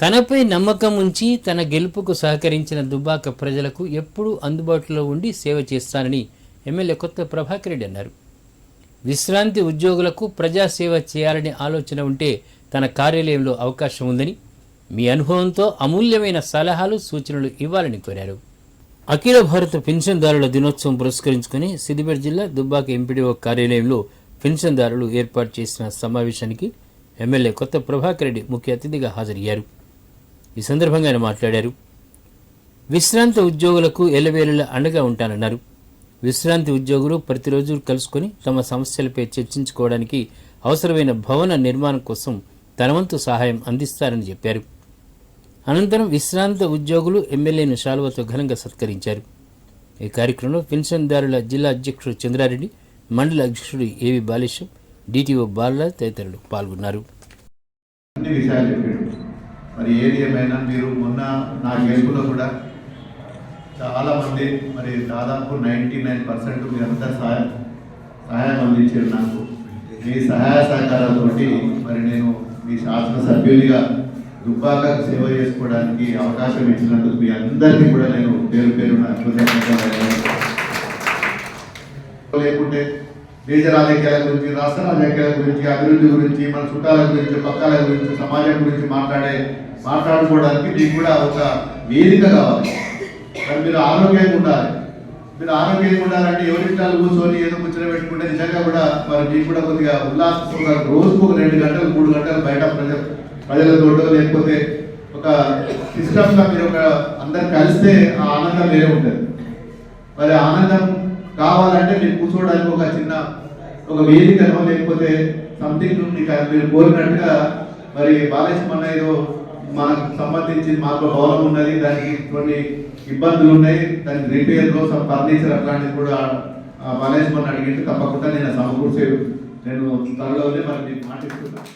తనపై నమ్మకం ఉంచి తన గెలుపుకు సహకరించిన దుబ్బాక ప్రజలకు ఎప్పుడూ అందుబాటులో ఉండి సేవ చేస్తానని ఎమ్మెల్యే కొత్త ప్రభాకర్ రెడ్డి అన్నారు. విశ్రాంతి ఉద్యోగులకు ప్రజాసేవ చేయాలనే ఆలోచన ఉంటే తన కార్యాలయంలో అవకాశం ఉందని మీ అనుభవంతో అమూల్యమైన సలహాలు సూచనలు ఇవ్వాలని కోరారు. అఖిల భారత పెన్షన్దారుల దినోత్సవం పురస్కరించుకుని సిద్దిపేట జిల్లా దుబ్బాక ఎంపీడీఓ కార్యాలయంలో పెన్షన్దారులు ఏర్పాటు చేసిన సమావేశానికి ఎమ్మెల్యే కొత్త ప్రభాకర్ రెడ్డి ముఖ్య అతిథిగా హాజరయ్యారు. ఈ సందర్భంగా ఆయన మాట్లాడారు. విశ్రాంత ఉద్యోగులకు ఎల్లవేళలా అండగా ఉంటానన్నారు. విశ్రాంతి ఉద్యోగులు ప్రతిరోజు కలుసుకొని తమ సమస్యలపై చర్చించుకోవడానికి అవసరమైన భవన నిర్మాణం కోసం తనవంతు సహాయం అందిస్తారని చెప్పారు. అనంతరం విశ్రాంత ఉద్యోగులు ఎమ్మెల్యేను శాలువతో ఘనంగా సత్కరించారు. ఈ కార్యక్రమంలో పెన్షన్దారుల జిల్లా అధ్యక్షుడు చంద్రారెడ్డి మండల అధ్యక్షుడు ఏవి బాలేశం డిటిఓ బాలరాజ్ తదితరులు పాల్గొన్నారు. అన్ని విషయాలు మరి ఏది ఏమైనా మీరు మొన్న నా గెలుపులో కూడా చాలా మంది మరి దాదాపు నైంటీ నైన్ పర్సెంట్ మీరంతా సహాయం సహాయం అందించారు నాకు. మీ సహాయ సహకారాలతోటి మరి నేను మీ శాసనసభ్యునిగా దుబ్బాక సేవ చేసుకోవడానికి అవకాశం ఇచ్చినందుకు మీ అందరికీ కూడా నేను పేరు పేరున కృతజ్ఞతలు లేకుంటే దేశ రాజకీయాల గురించి రాష్ట్ర రాజకీయాల గురించి అభివృద్ధి గురించి మన చుట్టాల గురించి పక్కాల గురించి సమాజం గురించి మాట్లాడే మాట్లాడుకోవడానికి మీకు కూడా ఒక వేదిక కావాలి. కానీ మీరు ఆరోగ్యంగా ఉండాలి. మీరు ఆరోగ్యంగా ఉండాలంటే ఎవరింటాలు కూర్చొని ఏదో ముచ్చట పెట్టుకుంటే నిజంగా కూడా మరి మీకు కూడా కొద్దిగా ఉల్లాసంగా రోజుకు ఒక రెండు గంటలు మూడు గంటలు బయట ప్రజ ప్రజలతోటో లేకపోతే ఒక సిస్టమ్గా మీరు ఒక అందరు కలిస్తే ఆ ఆనందం వేరే ఉంటుంది. మరి ఆనందం కావాలంటే మీరు కూర్చోవడానికి ఒక చిన్న ఒక వేదికనో లేకపోతే సంథింగ్ మీకు మీరు కోరినట్టుగా మరి బాలకృష్ణ ఏదో మనకు సంబంధించి మాకు భవనం ఉన్నది దానికి కొన్ని ఇబ్బందులు ఉన్నాయి దానికి రిపేర్ కోసం ఫర్నిచర్ అట్లాంటిది కూడా బాలకృష్ణ అడిగింటే తప్పకుండా నేను సమకూర్చే నేను త్వరలోనే మరి మీకు మాటిస్తున్నాను.